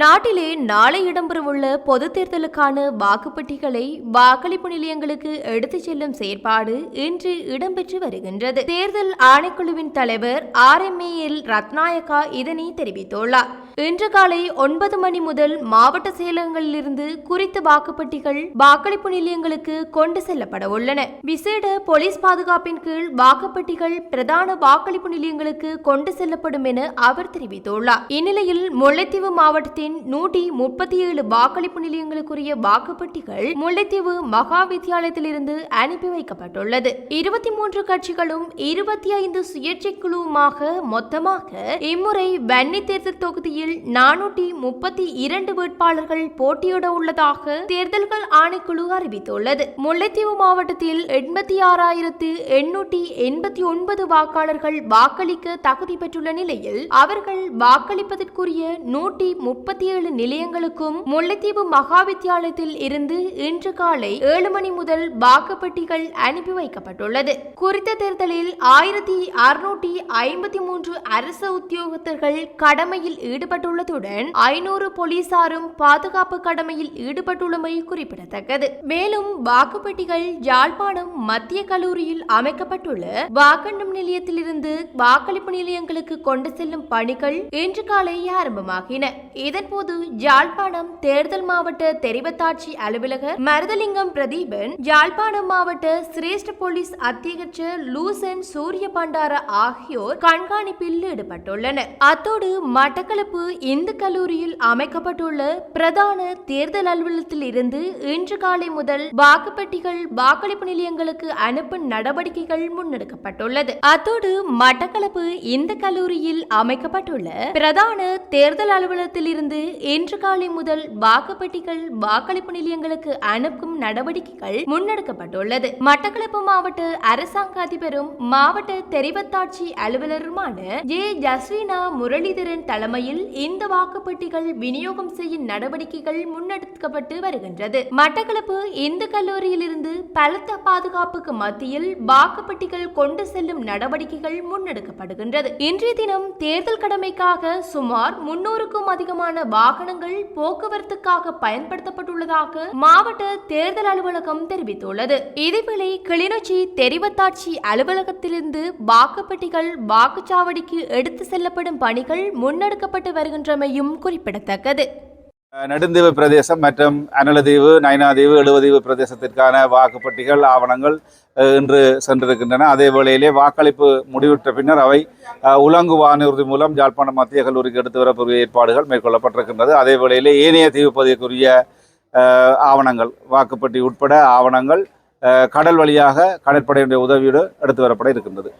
நாட்டிலே நாளை இடம்பெறவுள்ள பொதுத் தேர்தலுக்கான வாக்குப்பட்டிகளை வாக்களிப்பு நிலையங்களுக்கு எடுத்துச் செல்லும் செயற்பாடு இன்று இடம்பெற்று வருகின்றது. தேர்தல் ஆணைக்குழுவின் தலைவர் ஆர் எம் எல் ரத்நாயக்கா இதனை தெரிவித்துள்ளார். இன்று காலை ஒன்பது மணி முதல் மாவட்ட செயலகங்களிலிருந்து குறித்த வாக்குப்பட்டிகள் வாக்களிப்பு நிலையங்களுக்கு கொண்டு செல்லப்பட உள்ளன. விசேட போலீஸ் பாதுகாப்பின் கீழ் வாக்குப்பட்டிகள் பிரதான வாக்களிப்பு நிலையங்களுக்கு கொண்டு செல்லப்படும் என அவர் தெரிவித்துள்ளார். இந்நிலையில் முல்லைத்தீவு மாவட்டத்தின் நூற்றி முப்பத்தி ஏழு வாக்களிப்பு நிலையங்களுக்குரிய வாக்குப்பட்டிகள் முல்லைத்தீவு மகா வித்தியாலயத்திலிருந்து அனுப்பி வைக்கப்பட்டுள்ளது. இருபத்தி மூன்று கட்சிகளும் இருபத்தி ஐந்து சுயேட்சை குழுவுமாக மொத்தமாக இம்முறை வன்னி தேர்தல் தொகுதியில் நானூற்றி முப்பத்தி இரண்டு வேட்பாளர்கள் போட்டியிட உள்ளதாக தேர்தல்கள் ஆணைக்குழு அறிவித்துள்ளது. முல்லைத்தீவு மாவட்டத்தில் எண்பத்தி ஆறாயிரத்து எண்ணூற்றி எண்பத்தி ஒன்பது வாக்காளர்கள் வாக்களிக்க தகுதி பெற்றுள்ள நிலையில் அவர்கள் வாக்களிப்பதற்குரிய நூற்றி முப்பத்தி ஏழு நிலையங்களுக்கும் முல்லைத்தீவு மகா வித்தியாலயத்தில் இருந்து இன்று காலை ஏழு மணி முதல் வாக்குப்பெட்டிகள் அனுப்பி வைக்கப்பட்டுள்ளது. குறித்த தேர்தலில் ஆயிரத்தி அறுநூற்றி ஐம்பத்தி மூன்று அரசு உத்தியோகத்தர்கள் கடமையில் ஈடுபட்டுள்ளதுடன் ஐநூறு போலீசாரும் பாதுகாப்பு கடமையில் ஈடுபட்டுள்ளமை குறிப்பிடத்தக்கது. மேலும் வாக்குப்பெட்டிகள் யாழ்ப்பாணம் மத்திய கல்லூரியில் அமைக்கப்பட்டுள்ள வாக்கண்டம் நிலையத்திலிருந்து வாக்களிப்பு நிலையங்களுக்கு கொண்டு செல்லும் பணிகள் இன்று காலை ஆரம்பமாகின. இதன்போது யாழ்ப்பாணம் தேர்தல் மாவட்ட தெரிவத்தாட்சி அலுவலகர் மருதலிங்கம் பிரதீபன் யாழ்ப்பாணம் மாவட்ட சிரேஷ்ட போலீஸ் அத்தியட்சர் லூசன் சூரிய பண்டார ஆகியோர் கண்காணிப்பில் ஈடுபட்டுள்ளனர். அத்தோடு மட்டக்களப்பு இந்து கல்லூரியில் அமைக்கப்பட்டுள்ள பிரதான தேர்தல் அலுவலகத்தில் இருந்து இன்று காலை முதல் வாக்குப்பெட்டிகள் வாக்களிப்பு நிலையங்களுக்கு அனுப்பும் நடவடிக்கைகள் முன்னெடுக்கப்பட்டுள்ளது. அத்தோடு மட்டக்களப்பு இந்து கல்லூரியில் அமைக்கப்பட்டுள்ள பிரதான தேர்தல் அலுவலகத்தில் இருந்து இன்று காலை முதல் வாக்குப்பெட்டிகள் வாக்களிப்பு நிலையங்களுக்கு அனுப்பும் நடவடிக்கைகள் முன்னெடுக்கப்பட்டுள்ளது. மட்டக்களப்பு மாவட்ட அரசாங்க அதிபரும் மாவட்ட தெரிவத்தாட்சி அலுவலருமான ஜே. ஜஸ்வினா முரளிதரன் தலைமையில் இந்த வாக்குப்பெட்டிகள் விநியோகம் செய்யும் நடவடிக்கைகள் முன்னெடுக்கப்பட்டு வருகின்றது. மட்டக்களப்பு இந்து கல்லூரியிலிருந்து பலத்த பாதுகாப்புக்கு மத்தியில் வாக்குப்பெட்டிகள் கொண்டு செல்லும் நடவடிக்கைகள் முன்னெடுக்கப்படுகின்றது. இன்றைய தினம் தேர்தல் கடமைக்காக சுமார் முன்னூறுக்கும் அதிகமான வாகனங்கள் போக்குவரத்துக்காக பயன்படுத்தப்பட்டுள்ளதாக மாவட்ட தேர்தல் அலுவலகம் தெரிவித்துள்ளது. இதேவேளை கிளிநொச்சி தெரிவத்தாட்சி அலுவலகத்திலிருந்து வாக்குப்பெட்டிகள் வாக்குச்சாவடிக்கு எடுத்து செல்லப்படும் பணிகள் முன்னெடுக்கப்பட்டு வருகின்றமையும் குறிப்பிடத்தக்கது. நெடுந்தீவு பிரதேசம் மற்றும் அனலதீவு நயனாதீவு எழுவதீவு பிரதேசத்திற்கான வாக்குப்பட்டிகள் ஆவணங்கள் இன்று சென்றிருக்கின்றன. அதே வேளையிலே வாக்களிப்பு முடிவுற்ற பின்னர் அவை உலங்கு வானூர்தி மூலம் யாழ்ப்பாணம் மத்திய கல்லூரிக்கு எடுத்து வரக்கூடிய ஏற்பாடுகள் மேற்கொள்ளப்பட்டிருக்கின்றது. அதே வேளையிலே ஏனைய தீவு பகுதிக்குரிய ஆவணங்கள் வாக்குப்பட்டி உட்பட ஆவணங்கள் கடல் வழியாக கடற்படையினுடைய உதவியோடு எடுத்து வரப்பட இருக்கின்றது.